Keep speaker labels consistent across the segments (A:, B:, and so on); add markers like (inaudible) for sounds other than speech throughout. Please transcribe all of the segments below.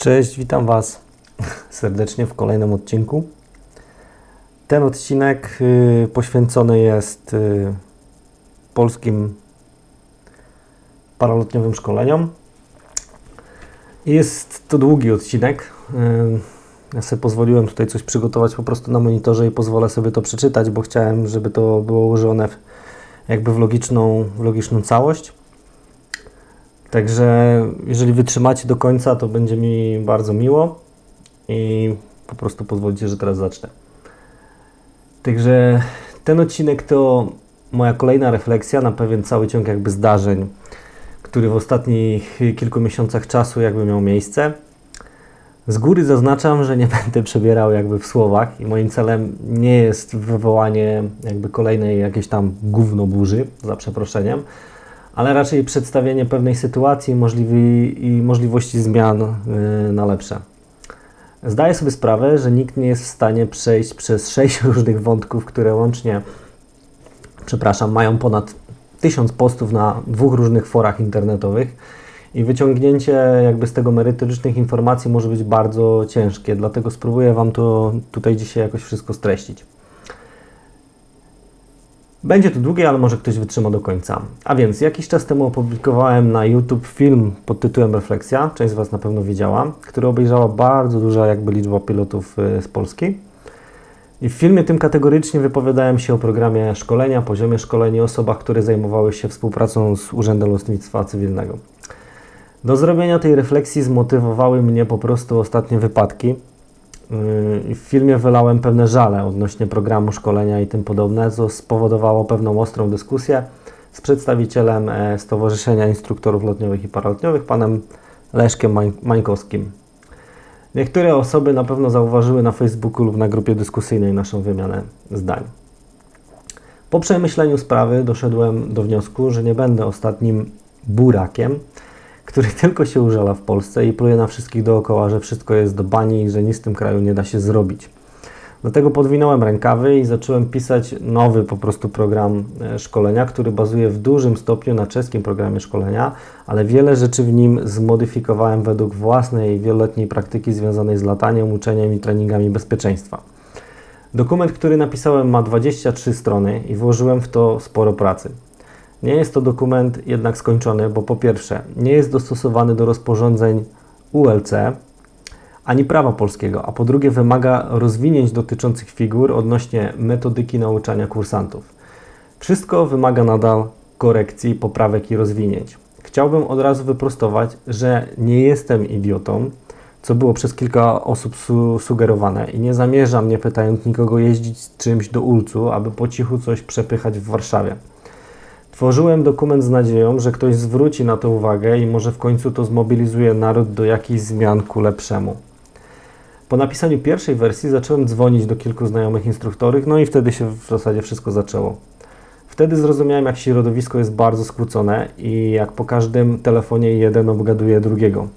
A: Cześć, witam Was (laughs) serdecznie w kolejnym odcinku. Ten odcinek y, poświęcony jest y, polskim paralotniowym szkoleniom. Jest to długi odcinek. Y, ja sobie pozwoliłem tutaj coś przygotować po prostu na monitorze i pozwolę sobie to przeczytać, bo chciałem, żeby to było ułożone w, jakby w logiczną, w logiczną całość. Także jeżeli wytrzymacie do końca, to będzie mi bardzo miło i po prostu pozwolicie, że teraz zacznę. Także ten odcinek to moja kolejna refleksja na pewien cały ciąg jakby zdarzeń, który w ostatnich kilku miesiącach czasu jakby miał miejsce. Z góry zaznaczam, że nie (laughs) będę przebierał jakby w słowach i moim celem nie jest wywołanie jakby kolejnej jakiejś tam gówno burzy, za przeproszeniem, ale raczej przedstawienie pewnej sytuacji i możliwości zmian yy, na lepsze. Zdaję sobie sprawę, że nikt nie jest w stanie przejść przez sześć (laughs) różnych wątków, które łącznie, przepraszam, mają ponad tysiąc postów na dwóch różnych forach internetowych i wyciągnięcie jakby z tego merytorycznych informacji może być bardzo ciężkie, dlatego spróbuję Wam to tutaj dzisiaj jakoś wszystko streścić. Będzie to długie, ale może ktoś wytrzyma do końca. A więc jakiś czas temu opublikowałem na YouTube film pod tytułem Refleksja, część z Was na pewno widziała, który obejrzała bardzo duża jakby liczba pilotów y, z Polski. I w filmie tym kategorycznie wypowiadałem się o programie szkolenia, poziomie szkolenia, osobach, które zajmowały się współpracą z Urzędem Lotnictwa Cywilnego. Do zrobienia tej refleksji zmotywowały mnie po prostu ostatnie wypadki, w filmie wylałem pewne żale odnośnie programu szkolenia i tym podobne, co spowodowało pewną ostrą dyskusję z przedstawicielem e, Stowarzyszenia Instruktorów Lotniowych i Paralotniowych, panem Leszkiem Mańkowskim. Niektóre osoby na pewno zauważyły na Facebooku lub na grupie dyskusyjnej naszą wymianę zdań. Po przemyśleniu sprawy doszedłem do wniosku, że nie będę ostatnim burakiem, który (laughs) tylko się użala w Polsce i pluje na wszystkich dookoła, że wszystko jest do bani i że nic w tym kraju nie da się zrobić. Dlatego podwinąłem rękawy i zacząłem pisać nowy po prostu program e, szkolenia, który bazuje w dużym stopniu na czeskim programie szkolenia, ale wiele rzeczy w nim zmodyfikowałem według własnej wieloletniej praktyki związanej z lataniem, uczeniem i treningami bezpieczeństwa. Dokument, który napisałem ma 23 strony i włożyłem w to sporo pracy. Nie jest to dokument jednak skończony, bo po pierwsze nie jest dostosowany do rozporządzeń ULC ani prawa polskiego, a po drugie wymaga rozwinięć dotyczących figur odnośnie metodyki nauczania kursantów. Wszystko wymaga nadal korekcji, poprawek i rozwinięć. Chciałbym od razu wyprostować, że nie jestem idiotą, co było przez kilka osób su sugerowane i nie zamierzam, nie pytając nikogo, jeździć z czymś do ulcu, aby po cichu coś przepychać w Warszawie. Tworzyłem dokument z nadzieją, że ktoś zwróci na to uwagę i może w końcu to zmobilizuje naród do jakichś zmian ku lepszemu. Po napisaniu pierwszej wersji zacząłem dzwonić do kilku znajomych instruktorów, no i wtedy się w zasadzie wszystko zaczęło. Wtedy zrozumiałem, jak środowisko jest bardzo skłócone i jak po każdym telefonie jeden obgaduje drugiego.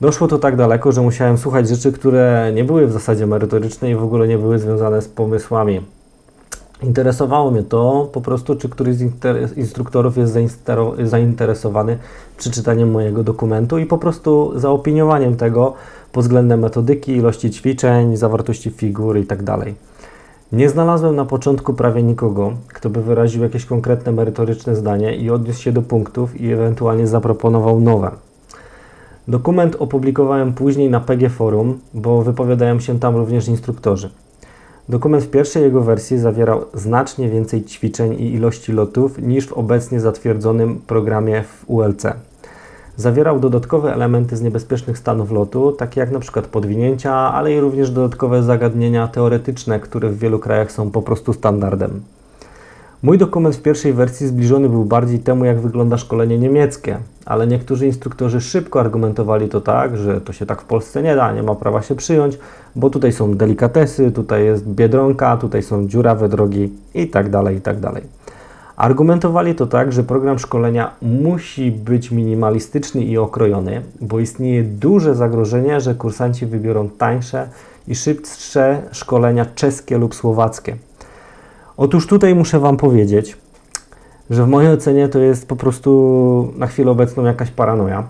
A: Doszło to tak daleko, że musiałem słuchać rzeczy, które nie były w zasadzie merytoryczne i w ogóle nie były związane z pomysłami Interesowało mnie to po prostu, czy któryś z instruktorów jest zainteresowany przeczytaniem mojego dokumentu i po prostu zaopiniowaniem tego pod względem metodyki, ilości ćwiczeń, zawartości figur itd. Tak Nie znalazłem na początku prawie nikogo, kto by wyraził jakieś konkretne merytoryczne zdanie i odniósł się do punktów i ewentualnie zaproponował nowe. Dokument opublikowałem później na PG Forum, bo wypowiadają się tam również instruktorzy. Dokument w pierwszej jego wersji zawierał znacznie więcej ćwiczeń i ilości lotów niż w obecnie zatwierdzonym programie w ULC. Zawierał dodatkowe elementy z niebezpiecznych stanów lotu, takie jak np. podwinięcia, ale i również dodatkowe zagadnienia teoretyczne, które w wielu krajach są po prostu standardem. Mój dokument w pierwszej wersji zbliżony był bardziej temu, jak wygląda szkolenie niemieckie, ale niektórzy instruktorzy szybko argumentowali to tak, że to się tak w Polsce nie da, nie ma prawa się przyjąć, bo tutaj są delikatesy, tutaj jest biedronka, tutaj są dziurawe drogi i tak dalej, i tak dalej. Argumentowali to tak, że program szkolenia musi być minimalistyczny i okrojony, bo istnieje duże zagrożenie, że kursanci wybiorą tańsze i szybsze szkolenia czeskie lub słowackie – Otóż tutaj muszę Wam powiedzieć, że w mojej ocenie to jest po prostu na chwilę obecną jakaś paranoja,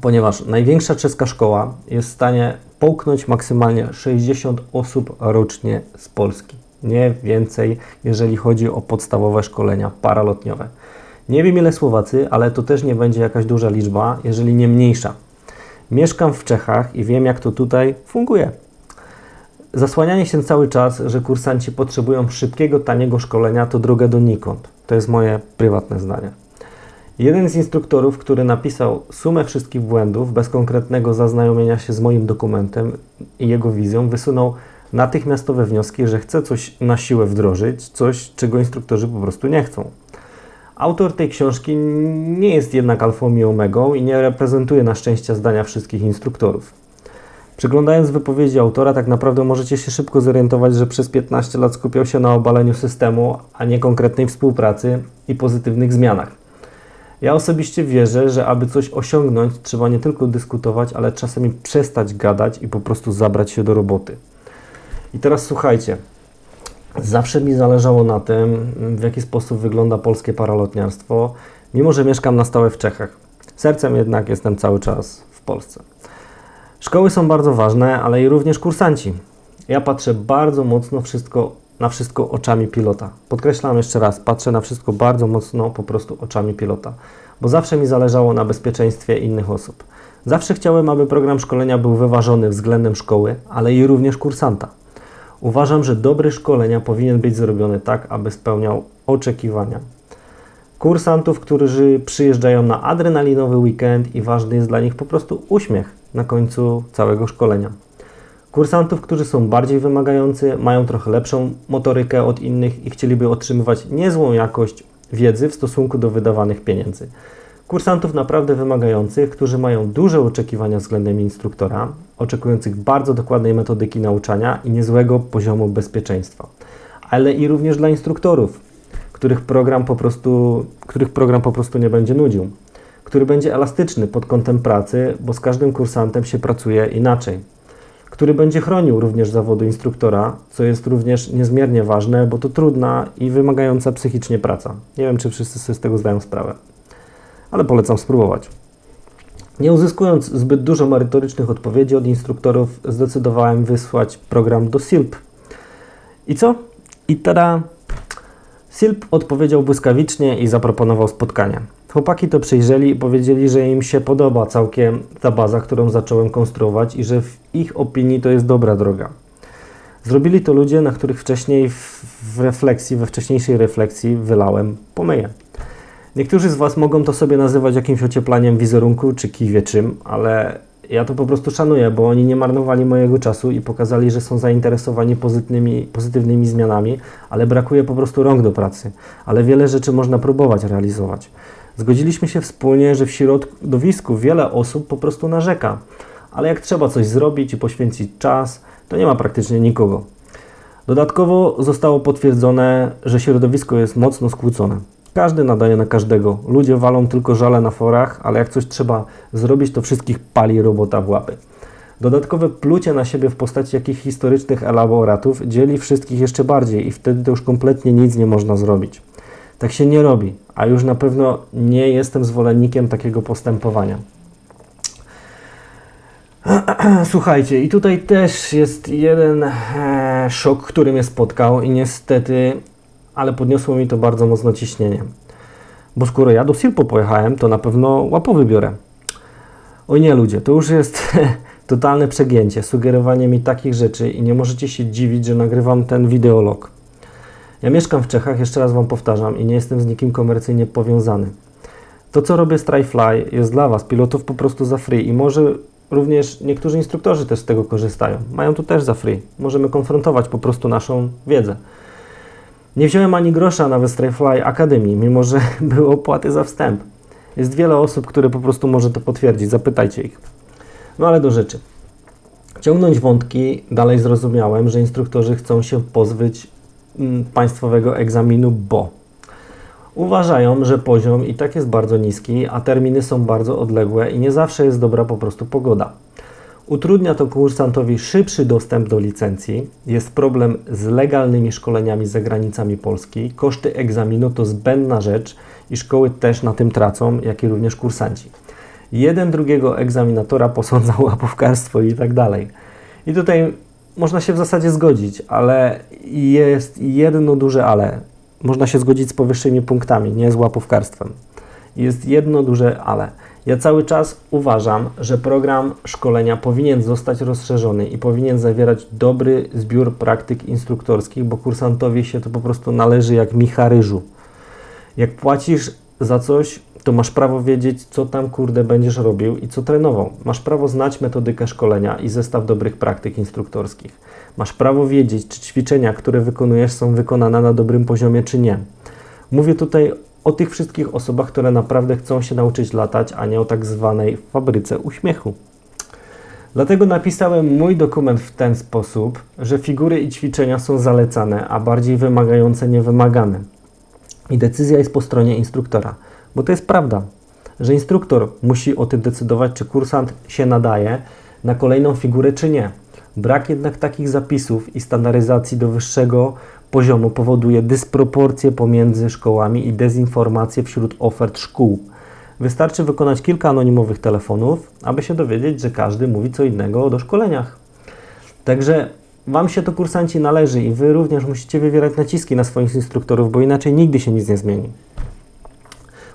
A: ponieważ największa czeska szkoła jest w stanie połknąć maksymalnie 60 osób rocznie z Polski. Nie więcej, jeżeli chodzi o podstawowe szkolenia paralotniowe. Nie wiem ile Słowacy, ale to też nie będzie jakaś duża liczba, jeżeli nie mniejsza. Mieszkam w Czechach i wiem, jak to tutaj funguje. Zasłanianie się cały czas, że kursanci potrzebują szybkiego, taniego szkolenia, to droga donikąd. To jest moje prywatne zdanie. Jeden z instruktorów, który napisał sumę wszystkich błędów bez konkretnego zaznajomienia się z moim dokumentem i jego wizją, wysunął natychmiastowe wnioski, że chce coś na siłę wdrożyć, coś, czego instruktorzy po prostu nie chcą. Autor tej książki nie jest jednak alfą i omegą i nie reprezentuje na szczęście zdania wszystkich instruktorów. Przyglądając wypowiedzi autora, tak naprawdę możecie się szybko zorientować, że przez 15 lat skupiał się na obaleniu systemu, a nie konkretnej współpracy i pozytywnych zmianach. Ja osobiście wierzę, że aby coś osiągnąć, trzeba nie tylko dyskutować, ale czasami przestać gadać i po prostu zabrać się do roboty. I teraz słuchajcie. Zawsze mi zależało na tym, w jaki sposób wygląda polskie paralotniarstwo, mimo że mieszkam na stałe w Czechach. Sercem jednak jestem cały czas w Polsce. Szkoły są bardzo ważne, ale i również kursanci. Ja patrzę bardzo mocno wszystko, na wszystko oczami pilota. Podkreślam jeszcze raz, patrzę na wszystko bardzo mocno po prostu oczami pilota, bo zawsze mi zależało na bezpieczeństwie innych osób. Zawsze chciałem, aby program szkolenia był wyważony względem szkoły, ale i również kursanta. Uważam, że dobry szkolenia powinien być zrobiony tak, aby spełniał oczekiwania. Kursantów, którzy przyjeżdżają na adrenalinowy weekend i ważny jest dla nich po prostu uśmiech na końcu całego szkolenia. Kursantów, którzy są bardziej wymagający, mają trochę lepszą motorykę od innych i chcieliby otrzymywać niezłą jakość wiedzy w stosunku do wydawanych pieniędzy. Kursantów naprawdę wymagających, którzy mają duże oczekiwania względem instruktora, oczekujących bardzo dokładnej metodyki nauczania i niezłego poziomu bezpieczeństwa. Ale i również dla instruktorów, których program po prostu, których program po prostu nie będzie nudził, który będzie elastyczny pod kątem pracy, bo z każdym kursantem się pracuje inaczej, który będzie chronił również zawodu instruktora, co jest również niezmiernie ważne, bo to trudna i wymagająca psychicznie praca. Nie wiem, czy wszyscy sobie z tego zdają sprawę, ale polecam spróbować. Nie uzyskując zbyt dużo merytorycznych odpowiedzi od instruktorów, zdecydowałem wysłać program do SILP. I co? I tada! SILP odpowiedział błyskawicznie i zaproponował spotkanie. Chłopaki to przejrzeli i powiedzieli, że im się podoba całkiem ta baza, którą zacząłem konstruować i że w ich opinii to jest dobra droga. Zrobili to ludzie, na których wcześniej w refleksji, we wcześniejszej refleksji wylałem pomyję. Niektórzy z Was mogą to sobie nazywać jakimś ocieplaniem wizerunku czy kiwie czym, ale ja to po prostu szanuję, bo oni nie marnowali mojego czasu i pokazali, że są zainteresowani pozytywnymi, pozytywnymi zmianami, ale brakuje po prostu rąk do pracy. Ale wiele rzeczy można próbować realizować. Zgodziliśmy się wspólnie, że w środowisku wiele osób po prostu narzeka, ale jak trzeba coś zrobić i poświęcić czas, to nie ma praktycznie nikogo. Dodatkowo zostało potwierdzone, że środowisko jest mocno skłócone. Każdy nadaje na każdego. Ludzie walą tylko żale na forach, ale jak coś trzeba zrobić, to wszystkich pali robota w łapy. Dodatkowe plucie na siebie w postaci jakichś historycznych elaboratów dzieli wszystkich jeszcze bardziej i wtedy to już kompletnie nic nie można zrobić. Tak się nie robi, a już na pewno nie jestem zwolennikiem takiego postępowania. (clears throat) Słuchajcie, i tutaj też jest jeden e, szok, który mnie spotkał i niestety ale podniosło mi to bardzo mocno ciśnienie. Bo skoro ja do Silpo pojechałem, to na pewno łapowy biorę. Oj nie ludzie, to już jest (laughs) totalne przegięcie, sugerowanie mi takich rzeczy i nie możecie się dziwić, że nagrywam ten wideolog. Ja mieszkam w Czechach, jeszcze raz Wam powtarzam, i nie jestem z nikim komercyjnie powiązany. To, co robię z TryFly, jest dla Was, pilotów, po prostu za free i może również niektórzy instruktorzy też z tego korzystają. Mają to też za free. Możemy konfrontować po prostu naszą wiedzę. Nie wziąłem ani grosza na Stryfly Akademii, mimo że (laughs) były opłaty za wstęp. Jest wiele osób, które po prostu może to potwierdzić, zapytajcie ich. No ale do rzeczy. Ciągnąć wątki, dalej zrozumiałem, że instruktorzy chcą się pozbyć państwowego egzaminu, bo uważają, że poziom i tak jest bardzo niski, a terminy są bardzo odległe i nie zawsze jest dobra po prostu pogoda. Utrudnia to kursantowi szybszy dostęp do licencji. Jest problem z legalnymi szkoleniami za granicami Polski. Koszty egzaminu to zbędna rzecz i szkoły też na tym tracą, jak i również kursanci. Jeden drugiego egzaminatora posądzał (laughs) łapówkarstwo i tak dalej. I tutaj można się w zasadzie zgodzić, ale jest jedno duże ale. Można się zgodzić z powyższymi punktami, nie z łapówkarstwem. Jest jedno duże ale. Ja cały czas uważam, że program szkolenia powinien zostać rozszerzony i powinien zawierać dobry zbiór praktyk instruktorskich, bo kursantowi się to po prostu należy jak micha ryżu. Jak płacisz za coś, to masz prawo wiedzieć, co tam kurde będziesz robił i co trenował. Masz prawo znać metodykę szkolenia i zestaw dobrych praktyk instruktorskich. Masz prawo wiedzieć, czy ćwiczenia, które wykonujesz, są wykonane na dobrym poziomie, czy nie. Mówię tutaj o tych wszystkich osobach, które naprawdę chcą się nauczyć latać, a nie o tak zwanej fabryce uśmiechu. Dlatego napisałem mój dokument w ten sposób, że figury i ćwiczenia są zalecane, a bardziej wymagające niewymagane. I decyzja jest po stronie instruktora, bo to jest prawda, że instruktor musi o tym decydować, czy kursant się nadaje na kolejną figurę, czy nie. Brak jednak takich zapisów i standaryzacji do wyższego poziomu powoduje dysproporcje pomiędzy szkołami i dezinformację wśród ofert szkół. Wystarczy wykonać kilka anonimowych telefonów, aby się dowiedzieć, że każdy mówi co innego o doszkoleniach. Także Wam się to kursanci należy i Wy również musicie wywierać naciski na swoich instruktorów, bo inaczej nigdy się nic nie zmieni.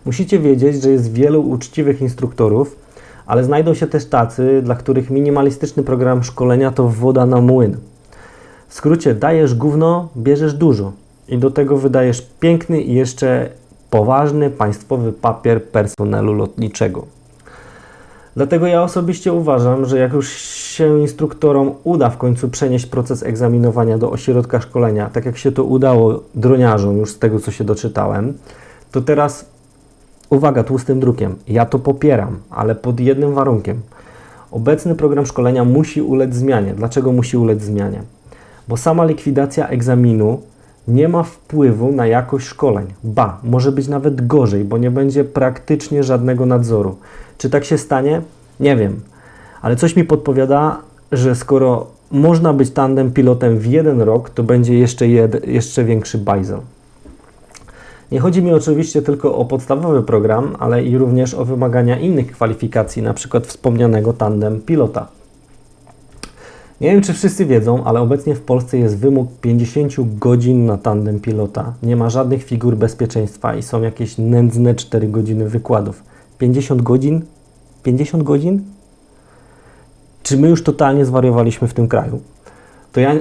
A: Musicie wiedzieć, że jest wielu uczciwych instruktorów, ale znajdą się też tacy, dla których minimalistyczny program szkolenia to woda na młyn. W skrócie, dajesz gówno, bierzesz dużo i do tego wydajesz piękny i jeszcze poważny państwowy papier personelu lotniczego. Dlatego ja osobiście uważam, że jak już się instruktorom uda w końcu przenieść proces egzaminowania do ośrodka szkolenia, tak jak się to udało droniarzom już z tego co się doczytałem, to teraz uwaga tłustym drukiem. Ja to popieram, ale pod jednym warunkiem. Obecny program szkolenia musi ulec zmianie. Dlaczego musi ulec zmianie? Bo sama likwidacja egzaminu nie ma wpływu na jakość szkoleń. Ba, może być nawet gorzej, bo nie będzie praktycznie żadnego nadzoru. Czy tak się stanie? Nie wiem. Ale coś mi podpowiada, że skoro można być tandem pilotem w jeden rok, to będzie jeszcze, jeszcze większy bajzel. Nie chodzi mi oczywiście tylko o podstawowy program, ale i również o wymagania innych kwalifikacji, przykład wspomnianego tandem pilota. Nie wiem, czy wszyscy wiedzą, ale obecnie w Polsce jest wymóg 50 godzin na tandem pilota. Nie ma żadnych figur bezpieczeństwa i są jakieś nędzne 4 godziny wykładów. 50 godzin? 50 godzin? Czy my już totalnie zwariowaliśmy w tym kraju? To ja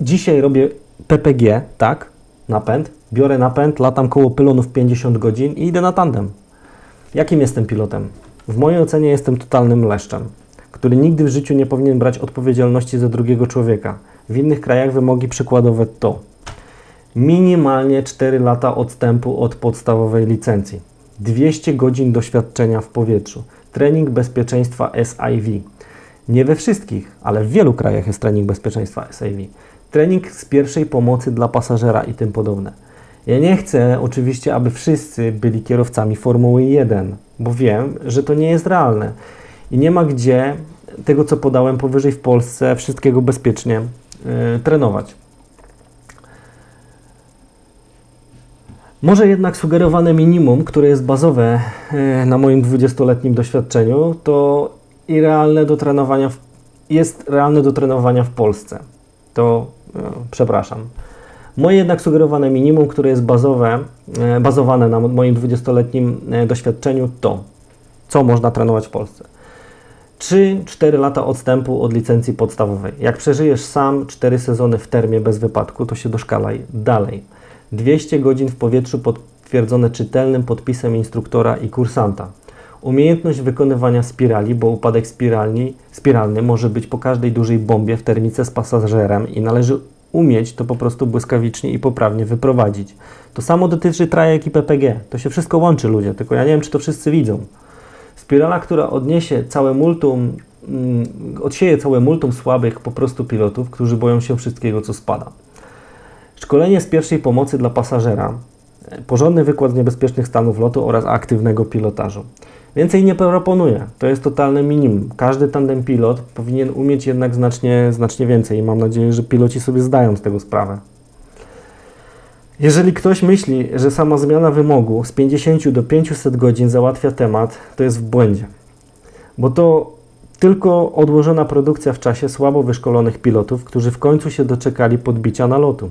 A: dzisiaj robię PPG, tak? Napęd. Biorę napęd, latam koło pylonów 50 godzin i idę na tandem. Jakim jestem pilotem? W mojej ocenie jestem totalnym leszczem który nigdy w życiu nie powinien brać odpowiedzialności za drugiego człowieka. W innych krajach wymogi przykładowe to minimalnie 4 lata odstępu od podstawowej licencji, 200 godzin doświadczenia w powietrzu, trening bezpieczeństwa SIV. Nie we wszystkich, ale w wielu krajach jest trening bezpieczeństwa SIV. Trening z pierwszej pomocy dla pasażera i tym podobne. Ja nie chcę oczywiście, aby wszyscy byli kierowcami Formuły 1, bo wiem, że to nie jest realne. I nie ma gdzie tego, co podałem powyżej w Polsce, wszystkiego bezpiecznie yy, trenować. Może jednak sugerowane minimum, które jest bazowe yy, na moim 20-letnim doświadczeniu, to i realne do trenowania w, jest realne do trenowania w Polsce. To yy, przepraszam. Moje jednak sugerowane minimum, które jest bazowe, bazowane na moim 20-letnim doświadczeniu, to co można trenować w Polsce. 3-4 lata odstępu od licencji podstawowej. Jak przeżyjesz sam 4 sezony w termie bez wypadku, to się doszkalaj dalej. 200 godzin w powietrzu potwierdzone czytelnym podpisem instruktora i kursanta. Umiejętność wykonywania spirali, bo upadek spiralny może być po każdej dużej bombie w termice z pasażerem i należy umieć to po prostu błyskawicznie i poprawnie wyprowadzić. To samo dotyczy trajek i PPG. To się wszystko łączy ludzie, tylko ja nie wiem, czy to wszyscy widzą. Spirala, która odniesie całe multum, mm, odsieje całe multum słabych po prostu pilotów, którzy boją się wszystkiego, co spada. Szkolenie z pierwszej pomocy dla pasażera, porządny wykład niebezpiecznych stanów lotu oraz aktywnego pilotażu. Więcej nie proponuję, to jest totalne minimum. Każdy tandem pilot powinien umieć jednak znacznie, znacznie więcej i mam nadzieję, że piloci sobie zdają z tego sprawę. Jeżeli ktoś myśli, że sama zmiana wymogu z 50 do 500 godzin załatwia temat, to jest w błędzie. Bo to tylko odłożona produkcja w czasie słabo wyszkolonych pilotów, którzy w końcu się doczekali podbicia nalotu.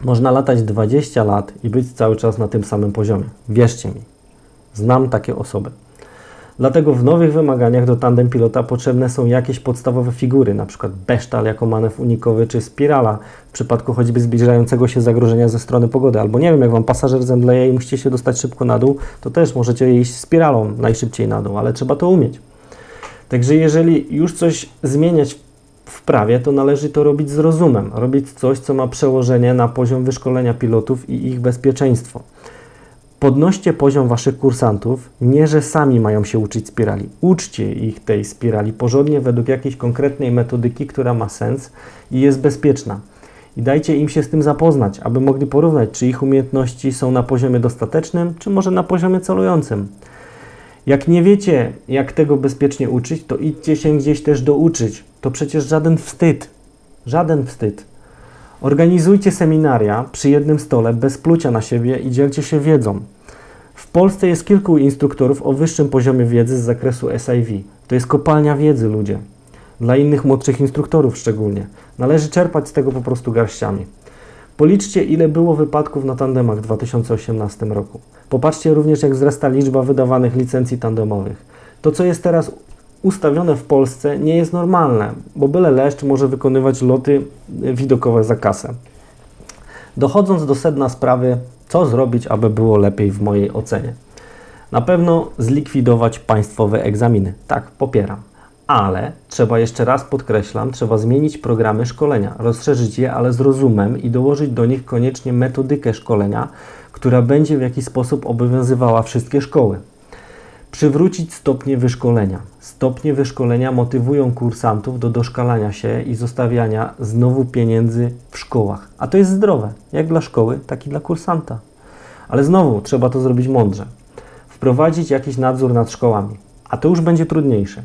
A: Można latać 20 lat i być cały czas na tym samym poziomie. Wierzcie mi. Znam takie osoby. Dlatego w nowych wymaganiach do tandem pilota potrzebne są jakieś podstawowe figury, np. besztal jako manewr unikowy, czy spirala w przypadku choćby zbliżającego się zagrożenia ze strony pogody. Albo nie wiem, jak Wam pasażer zemdleje i musicie się dostać szybko na dół, to też możecie iść spiralą najszybciej na dół, ale trzeba to umieć. Także jeżeli już coś zmieniać w prawie, to należy to robić z rozumem, robić coś, co ma przełożenie na poziom wyszkolenia pilotów i ich bezpieczeństwo. Podnoście poziom waszych kursantów, nie że sami mają się uczyć spirali. Uczcie ich tej spirali porządnie według jakiejś konkretnej metodyki, która ma sens i jest bezpieczna. I dajcie im się z tym zapoznać, aby mogli porównać, czy ich umiejętności są na poziomie dostatecznym, czy może na poziomie celującym. Jak nie wiecie, jak tego bezpiecznie uczyć, to idźcie się gdzieś też douczyć. To przecież żaden wstyd. Żaden wstyd. Organizujcie seminaria przy jednym stole bez plucia na siebie i dzielcie się wiedzą. W Polsce jest kilku instruktorów o wyższym poziomie wiedzy z zakresu SIV. To jest kopalnia wiedzy, ludzie. Dla innych młodszych instruktorów szczególnie. Należy czerpać z tego po prostu garściami. Policzcie, ile było wypadków na tandemach w 2018 roku. Popatrzcie również, jak wzrasta liczba wydawanych licencji tandemowych. To, co jest teraz ustawione w Polsce, nie jest normalne, bo byle leszcz może wykonywać loty widokowe za kasę. Dochodząc do sedna sprawy, co zrobić, aby było lepiej w mojej ocenie? Na pewno zlikwidować państwowe egzaminy. Tak, popieram. Ale trzeba jeszcze raz podkreślam, trzeba zmienić programy szkolenia, rozszerzyć je, ale z rozumem i dołożyć do nich koniecznie metodykę szkolenia, która będzie w jakiś sposób obowiązywała wszystkie szkoły. Przywrócić stopnie wyszkolenia. Stopnie wyszkolenia motywują kursantów do doszkalania się i zostawiania znowu pieniędzy w szkołach. A to jest zdrowe, jak dla szkoły, tak i dla kursanta. Ale znowu trzeba to zrobić mądrze. Wprowadzić jakiś nadzór nad szkołami. A to już będzie trudniejsze.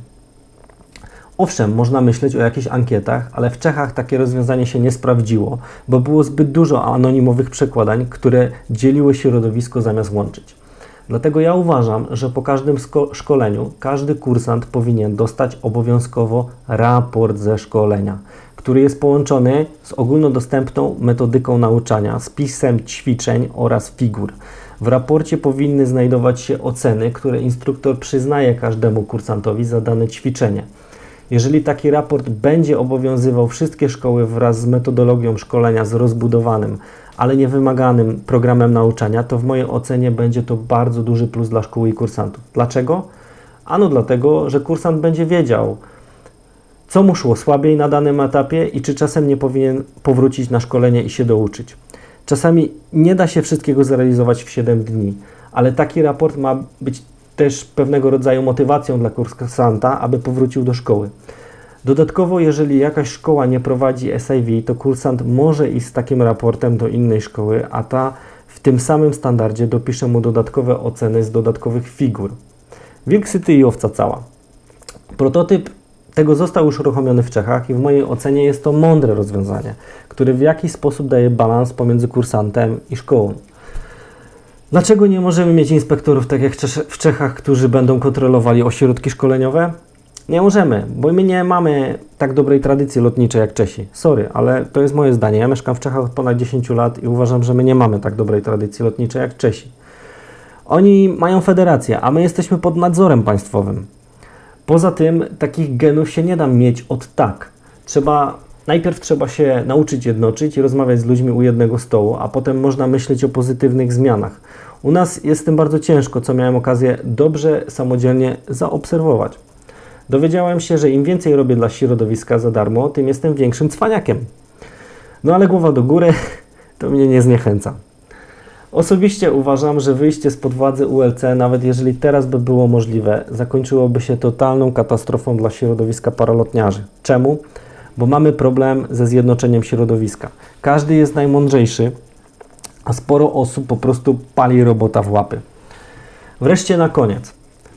A: Owszem, można myśleć o jakichś ankietach, ale w Czechach takie rozwiązanie się nie sprawdziło, bo było zbyt dużo anonimowych przekładań, które dzieliły środowisko zamiast łączyć. Dlatego ja uważam, że po każdym szkoleniu każdy kursant powinien dostać obowiązkowo raport ze szkolenia, który jest połączony z ogólnodostępną metodyką nauczania, spisem ćwiczeń oraz figur. W raporcie powinny znajdować się oceny, które instruktor przyznaje każdemu kursantowi za dane ćwiczenie. Jeżeli taki raport będzie obowiązywał wszystkie szkoły wraz z metodologią szkolenia z rozbudowanym, ale niewymaganym programem nauczania, to w mojej ocenie będzie to bardzo duży plus dla szkół i kursantów. Dlaczego? Ano dlatego, że kursant będzie wiedział, co mu szło słabiej na danym etapie i czy czasem nie powinien powrócić na szkolenie i się douczyć. Czasami nie da się wszystkiego zrealizować w 7 dni, ale taki raport ma być też pewnego rodzaju motywacją dla kursanta, aby powrócił do szkoły. Dodatkowo, jeżeli jakaś szkoła nie prowadzi SIV, to kursant może iść z takim raportem do innej szkoły, a ta w tym samym standardzie dopisze mu dodatkowe oceny z dodatkowych figur. Wilk syty i owca cała. Prototyp tego został już uruchomiony w Czechach i w mojej ocenie jest to mądre rozwiązanie, które w jakiś sposób daje balans pomiędzy kursantem i szkołą. Dlaczego nie możemy mieć inspektorów tak jak w Czechach, którzy będą kontrolowali ośrodki szkoleniowe? Nie możemy, bo my nie mamy tak dobrej tradycji lotniczej jak Czesi. Sorry, ale to jest moje zdanie. Ja mieszkam w Czechach od ponad 10 lat i uważam, że my nie mamy tak dobrej tradycji lotniczej jak Czesi. Oni mają federację, a my jesteśmy pod nadzorem państwowym. Poza tym takich genów się nie da mieć od tak. Trzeba Najpierw trzeba się nauczyć jednoczyć i rozmawiać z ludźmi u jednego stołu, a potem można myśleć o pozytywnych zmianach. U nas jest tym bardzo ciężko, co miałem okazję dobrze samodzielnie zaobserwować. Dowiedziałem się, że im więcej robię dla środowiska za darmo, tym jestem większym cwaniakiem. No ale głowa do góry (laughs) to mnie nie zniechęca. Osobiście uważam, że wyjście spod władzy ULC, nawet jeżeli teraz by było możliwe, zakończyłoby się totalną katastrofą dla środowiska paralotniarzy. Czemu? Bo mamy problem ze zjednoczeniem środowiska. Każdy jest najmądrzejszy, a sporo osób po prostu pali robota w łapy. Wreszcie na koniec.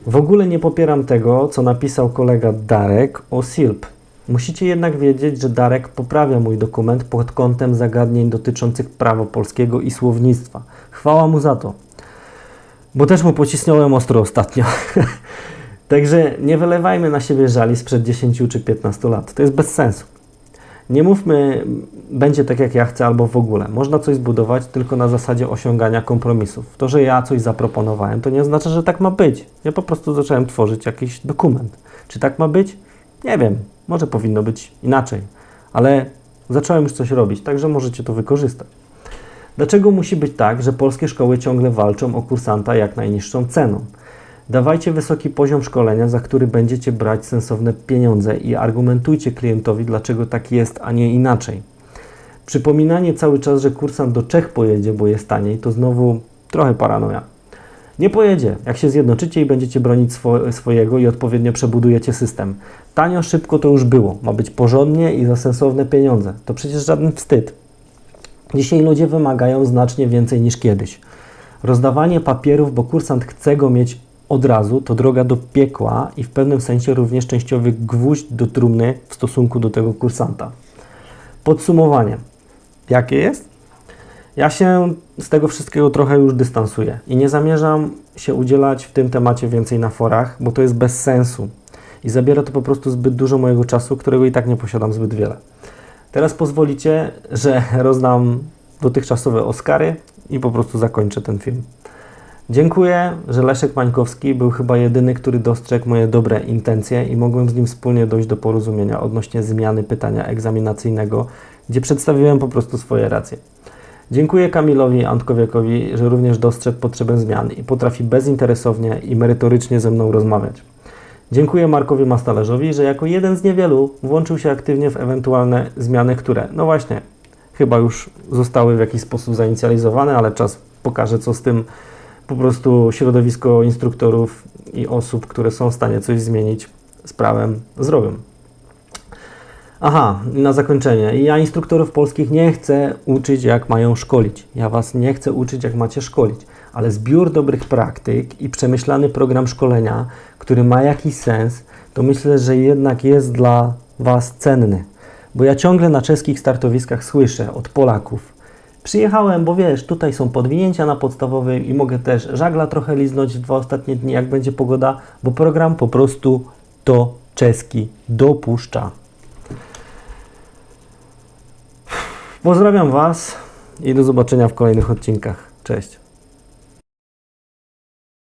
A: W ogóle nie popieram tego, co napisał kolega Darek o SILP. Musicie jednak wiedzieć, że Darek poprawia mój dokument pod kątem zagadnień dotyczących prawa polskiego i słownictwa. Chwała mu za to. Bo też mu pocisnąłem ostro ostatnio. (laughs) Także nie wylewajmy na siebie żali sprzed 10 czy 15 lat. To jest bez sensu. Nie mówmy, będzie tak jak ja chcę, albo w ogóle. Można coś zbudować tylko na zasadzie osiągania kompromisów. To, że ja coś zaproponowałem, to nie oznacza, że tak ma być. Ja po prostu zacząłem tworzyć jakiś dokument. Czy tak ma być? Nie wiem. Może powinno być inaczej. Ale zacząłem już coś robić, także możecie to wykorzystać. Dlaczego musi być tak, że polskie szkoły ciągle walczą o kursanta jak najniższą ceną? Dawajcie wysoki poziom szkolenia, za który będziecie brać sensowne pieniądze i argumentujcie klientowi, dlaczego tak jest, a nie inaczej. Przypominanie cały czas, że kursant do Czech pojedzie, bo jest taniej, to znowu trochę paranoja. Nie pojedzie, jak się zjednoczycie i będziecie bronić swo swojego i odpowiednio przebudujecie system. Tanio, szybko to już było. Ma być porządnie i za sensowne pieniądze. To przecież żaden wstyd. Dzisiaj ludzie wymagają znacznie więcej niż kiedyś. Rozdawanie papierów, bo kursant chce go mieć od razu, to droga do piekła i w pewnym sensie również częściowy gwóźdź do trumny w stosunku do tego kursanta. Podsumowanie. Jakie jest? Ja się z tego wszystkiego trochę już dystansuję i nie zamierzam się udzielać w tym temacie więcej na forach, bo to jest bez sensu i zabiera to po prostu zbyt dużo mojego czasu, którego i tak nie posiadam zbyt wiele. Teraz pozwolicie, że (laughs) rozdam dotychczasowe Oscary i po prostu zakończę ten film. Dziękuję, że Leszek Mańkowski był chyba jedyny, który dostrzegł moje dobre intencje i mogłem z nim wspólnie dojść do porozumienia odnośnie zmiany pytania egzaminacyjnego, gdzie przedstawiłem po prostu swoje racje. Dziękuję Kamilowi Antkowiakowi, że również dostrzegł potrzebę zmian i potrafi bezinteresownie i merytorycznie ze mną rozmawiać. Dziękuję Markowi Mastalerzowi, że jako jeden z niewielu włączył się aktywnie w ewentualne zmiany, które, no właśnie, chyba już zostały w jakiś sposób zainicjalizowane, ale czas pokaże, co z tym po prostu środowisko instruktorów i osób, które są w stanie coś zmienić z prawem, zrobią. Aha, na zakończenie. Ja instruktorów polskich nie chcę uczyć, jak mają szkolić. Ja Was nie chcę uczyć, jak macie szkolić. Ale zbiór dobrych praktyk i przemyślany program szkolenia, który ma jakiś sens, to myślę, że jednak jest dla Was cenny. Bo ja ciągle na czeskich startowiskach słyszę od Polaków, Przyjechałem, bo wiesz, tutaj są podwinięcia na podstawowej i mogę też żagla trochę liznąć w dwa ostatnie dni, jak będzie pogoda, bo program po prostu to czeski dopuszcza. Pozdrawiam Was i do zobaczenia w kolejnych odcinkach. Cześć.